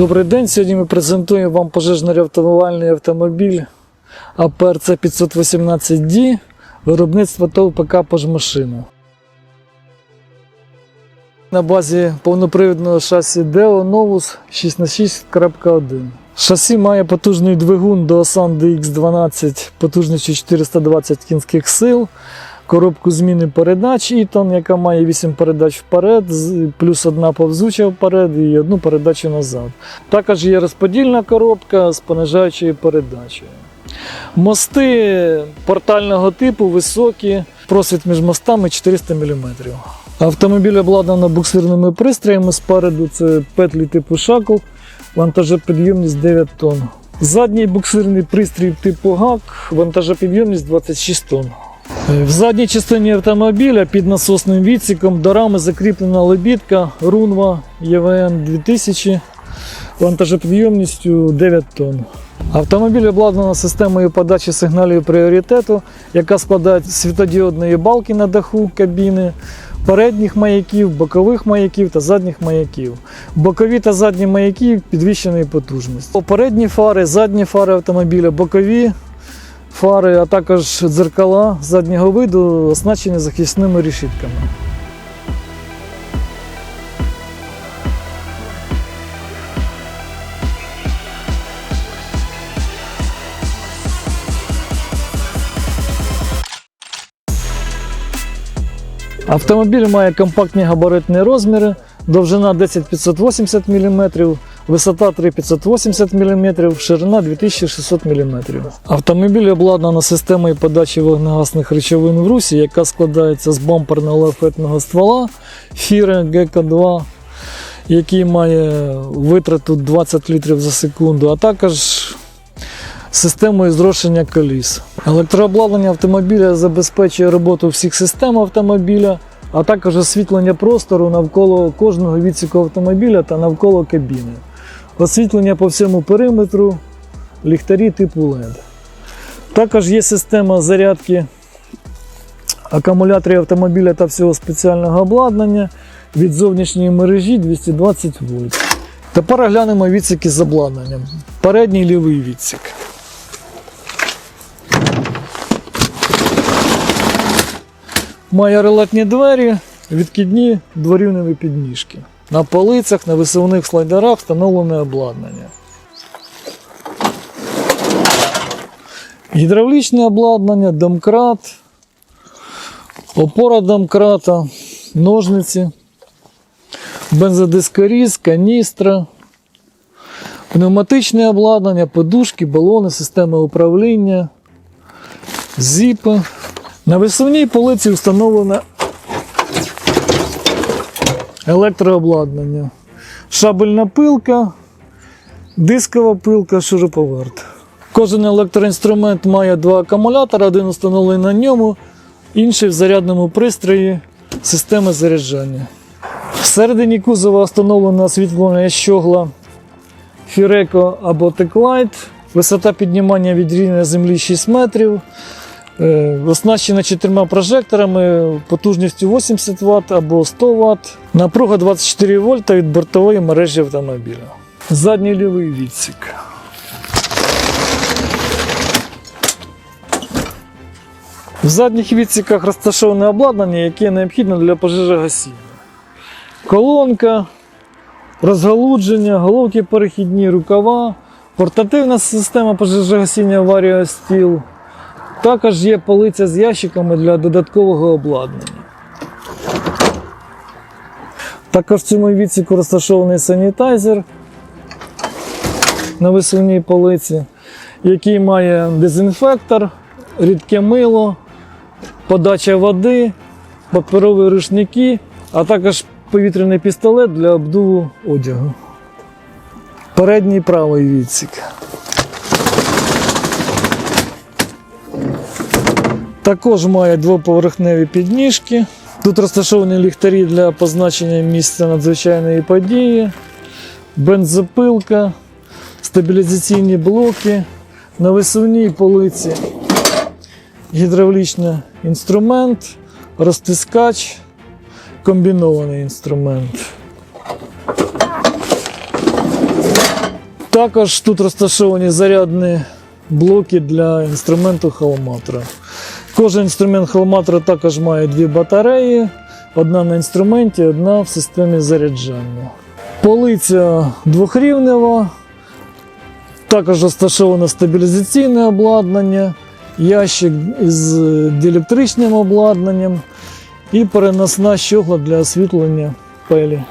Добрий день. Сьогодні ми презентуємо вам пожежно-рятувальний автомобіль АПРЦ 518D виробництва ТОВ ПК «Пожмашина». На базі повнопривідного шасі DEO Novus 6х6.1. Шасі має потужний двигун до Osan DX12 потужністю 420 кінських сил, коробку зміни передач Eaton, яка має 8 передач вперед, плюс одна повзуча вперед і одну передачу назад. Також є розподільна коробка з понижаючою передачею. Мости портального типу високі, просвіт між мостами 400 мм. Автомобіль обладнано буксирними пристроями спереду, це петлі типу шакл, вантажопідйомність 9 тонн. Задній буксирний пристрій типу ГАК, вантажопідйомність 26 тонн. В задній частині автомобіля під насосним відсіком до рами закріплена лебідка Рунва ЄВН 2000 вантажопідйомністю 9 тонн. Автомобіль обладнано системою подачі сигналів пріоритету, яка складає світодіодної балки на даху кабіни, передніх маяків, бокових маяків та задніх маяків. Бокові та задні маяки підвищеної потужності. Передні фари, задні фари автомобіля, бокові фари, а також дзеркала заднього виду оснащені захисними решітками. Автомобіль має компактні габаритні розміри, довжина 10580 мм, висота 3580 мм, ширина 2600 мм. Автомобіль обладнано системою подачі вогнегасних речовин в русі, яка складається з бамперного лафетного ствола Фіре ГК2, який має витрату 20 літрів за секунду, а також системою зрошення коліс. Електрообладнання автомобіля забезпечує роботу всіх систем автомобіля, а також освітлення простору навколо кожного відсіку автомобіля та навколо кабіни. Освітлення по всьому периметру, ліхтарі типу LED. Також є система зарядки акумуляторів автомобіля та всього спеціального обладнання від зовнішньої мережі 220 вольт. Тепер оглянемо відсіки з обладнанням. Передній лівий відсік. Має релатні двері, відкидні дворівневі підніжки. На полицях, на висувних слайдерах встановлене обладнання. Гідравлічне обладнання, домкрат, опора домкрата, ножниці, бензодискоріз, каністра, пневматичне обладнання, подушки, балони, системи управління, зіпи. На висувній полиці встановлено електрообладнання, шабельна пилка, дискова пилка, шуруповерт. Кожен електроінструмент має два акумулятори, один встановлений на ньому, інший в зарядному пристрої системи заряджання. Всередині кузова встановлено освітлення щогла Фіреко або Теклайт. Висота піднімання від рівня землі 6 метрів. Е, Оснащена чотирма прожекторами потужністю 80 Вт або 100 Вт. Напруга 24 вольта від бортової мережі автомобіля. Задній лівий відсік. В задніх відсіках розташоване обладнання, яке необхідне для пожежогасіння. Колонка, розгалудження, головки перехідні, рукава, портативна система пожежогасіння аварія стіл. Також є полиця з ящиками для додаткового обладнання. Також в цьому відсіку розташований санітайзер на висувній полиці, який має дезінфектор, рідке мило, подача води, паперові рушники, а також повітряний пістолет для обдуву одягу. Передній правий відсік. Також має двоповерхневі підніжки. Тут розташовані ліхтарі для позначення місця надзвичайної події, бензопилка, стабілізаційні блоки, на висувній полиці гідравлічний інструмент, розтискач, комбінований інструмент. Також тут розташовані зарядні блоки для інструменту холоматора. Кожен інструмент холоматора також має дві батареї: одна на інструменті, одна в системі заряджання. Полиця двохрівнева, також розташоване стабілізаційне обладнання, ящик із діелектричним обладнанням і переносна щогла для освітлення пелі.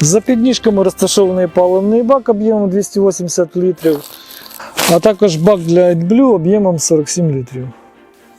За підніжками розташований паливний бак об'ємом 280 літрів, а також бак для AdBlue об'ємом 47 літрів.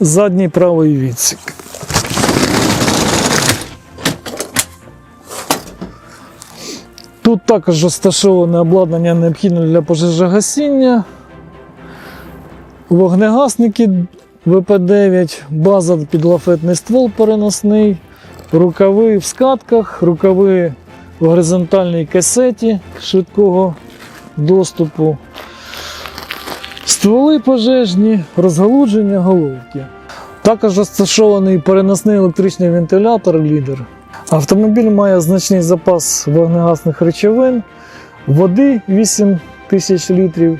Задній правий відсік. Тут також розташоване обладнання необхідне для пожежогасіння, вогнегасники ВП-9, база під лафетний ствол переносний, рукави в скатках, рукави в горизонтальній касеті швидкого доступу, стволи пожежні, розгалудження головки. Також розташований переносний електричний вентилятор лідер. Автомобіль має значний запас вогнегасних речовин, води 8 тисяч літрів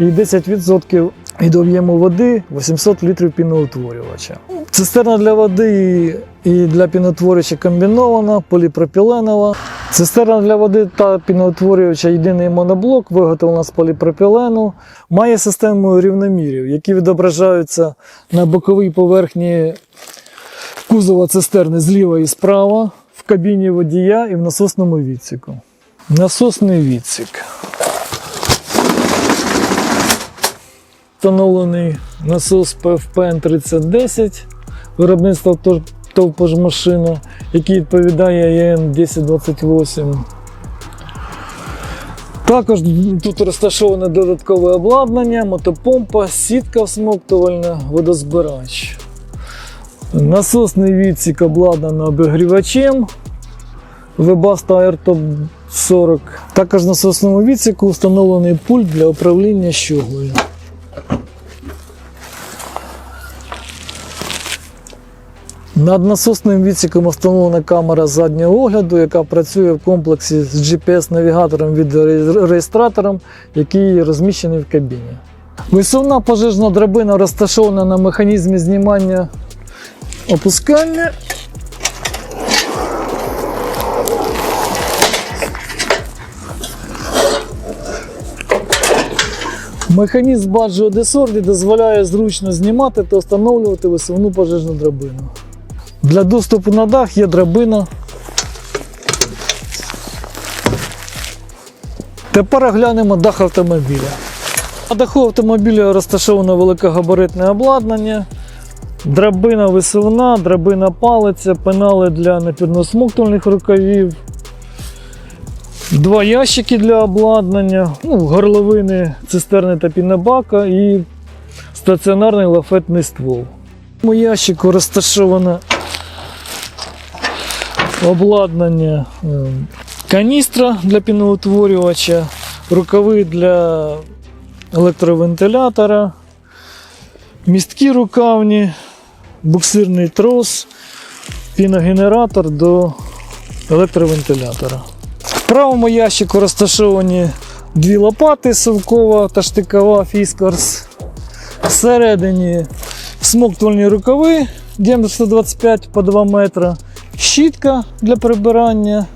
і 10% від об'єму води 800 літрів піноутворювача. Цистерна для води і для піноутворювача комбінована, поліпропіленова. Цистерна для води та піноутворювача єдиний моноблок, виготовлена з поліпропілену, має систему рівномірів, які відображаються на боковій поверхні кузова цистерни зліва і справа, в кабіні водія і в насосному відсіку. Насосний відсік. Встановлений насос PFPN 3010 виробництва Товпожмашина, який відповідає ЄН 1028. Також тут розташоване додаткове обладнання, мотопомпа, сітка всмоктувальна, водозбирач. Насосний відсік обладнано обігрівачем Webasto AirTop 40. Також в насосному відсіку встановлений пульт для управління щоглою. Над насосним відсіком встановлена камера заднього огляду, яка працює в комплексі з GPS-навігатором відеореєстратором, який розміщений в кабіні. Висувна пожежна драбина розташована на механізмі знімання опускання. Механізм баджо десорді дозволяє зручно знімати та встановлювати висувну пожежну драбину. Для доступу на дах є драбина. Тепер оглянемо дах автомобіля. На даху автомобіля розташовано великогабаритне обладнання, драбина висувна, драбина палиця, пенали для напірносмоктувальних рукавів, два ящики для обладнання, ну, горловини, цистерни та пінебака і стаціонарний лафетний ствол. У ящику розташовано обладнання е, каністра для піноутворювача, рукави для електровентилятора, містки рукавні, буксирний трос, піногенератор до електровентилятора. В правому ящику розташовані дві лопати совкова та штикова Фіскарс. Всередині смоктувальні рукави діаметр 125 по 2 метра, щітка для прибирання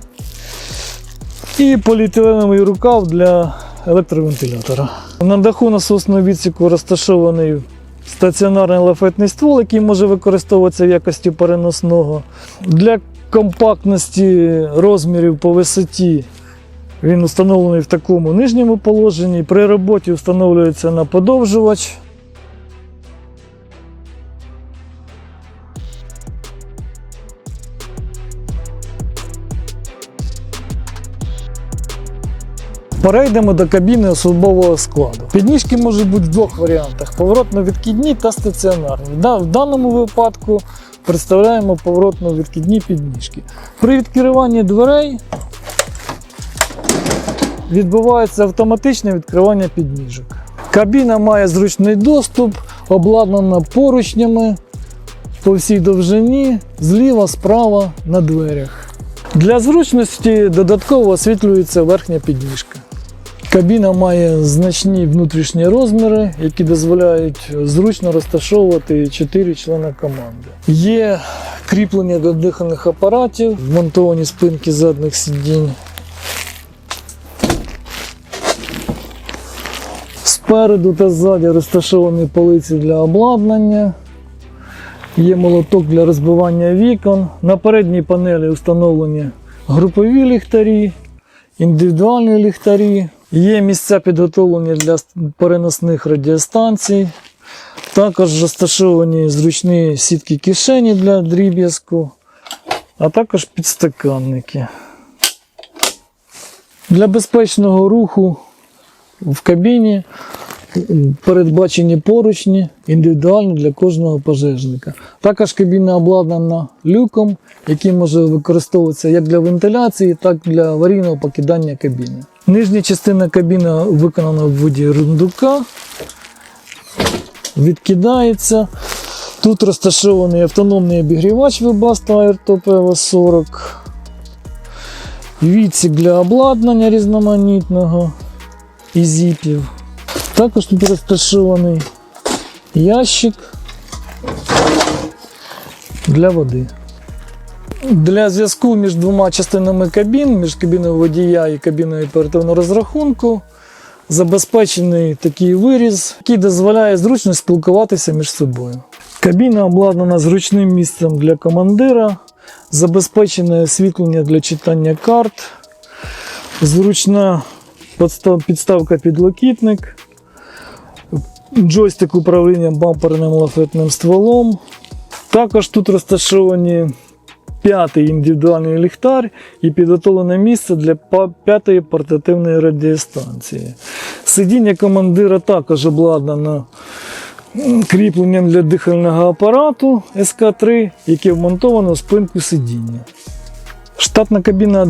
і поліетиленовий рукав для електровентилятора. На даху насосного відсіку розташований стаціонарний лафетний ствол, який може використовуватися в якості переносного. Для компактності розмірів по висоті він встановлений в такому нижньому положенні. При роботі встановлюється на подовжувач. Перейдемо до кабіни особового складу. Підніжки можуть бути в двох варіантах: поворотно-відкидні та стаціонарні. В даному випадку представляємо поворотно-відкидні підніжки. При відкриванні дверей відбувається автоматичне відкривання підніжок. Кабіна має зручний доступ, обладнана поручнями по всій довжині, зліва, справа на дверях. Для зручності додатково освітлюється верхня підніжка. Кабіна має значні внутрішні розміри, які дозволяють зручно розташовувати 4 члени команди. Є кріплення до дихальних апаратів, вмонтовані спинки задніх сидінь. Спереду та ззаді розташовані полиці для обладнання. Є молоток для розбивання вікон. На передній панелі встановлені групові ліхтарі, індивідуальні ліхтарі. Є місця підготовлені для переносних радіостанцій. Також розташовані зручні сітки кишені для дріб'язку, а також підстаканники. Для безпечного руху в кабіні передбачені поручні індивідуально для кожного пожежника. Також кабіна обладнана люком, який може використовуватися як для вентиляції, так і для аварійного покидання кабіни. Нижня частина кабіни виконана в виді рундука, відкидається. Тут розташований автономний обігрівач Webasto AirTop Evo 40, відсік для обладнання різноманітного і зіпів. Також тут розташований ящик для води. Для зв'язку між двома частинами кабін, між кабіною водія і кабіною оперативного розрахунку, забезпечений такий виріз, який дозволяє зручно спілкуватися між собою. Кабіна обладнана зручним місцем для командира, забезпечене освітлення для читання карт, зручна підставка підлокітник, джойстик управління бамперним лафетним стволом. Також тут розташовані п'ятий індивідуальний ліхтар і підготовлене місце для п'ятої портативної радіостанції. Сидіння командира також обладнано кріпленням для дихального апарату СК3, яке вмонтовано в спинку сидіння. Штатна кабіна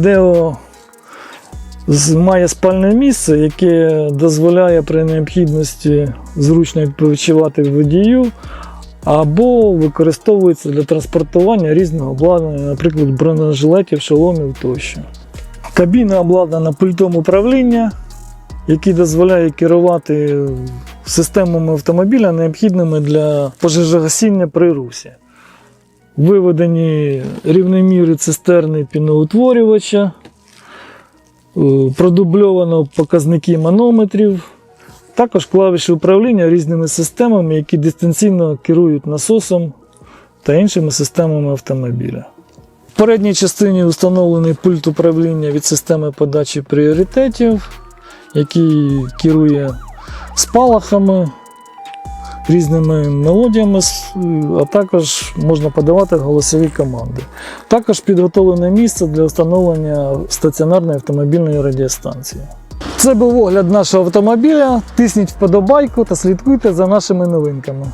з- має спальне місце, яке дозволяє при необхідності зручно відпочивати водію, або використовується для транспортування різного обладнання, наприклад, бронежилетів, шоломів тощо. Кабіна обладнана пультом управління, який дозволяє керувати системами автомобіля, необхідними для пожежогасіння при русі. Виведені рівноміри цистерни піноутворювача, е, продубльовано показники манометрів, також клавіші управління різними системами, які дистанційно керують насосом та іншими системами автомобіля. В передній частині встановлений пульт управління від системи подачі пріоритетів, який керує спалахами, різними мелодіями, а також можна подавати голосові команди. Також підготовлене місце для встановлення стаціонарної автомобільної радіостанції. Це був огляд нашого автомобіля. Тисніть вподобайку та слідкуйте за нашими новинками.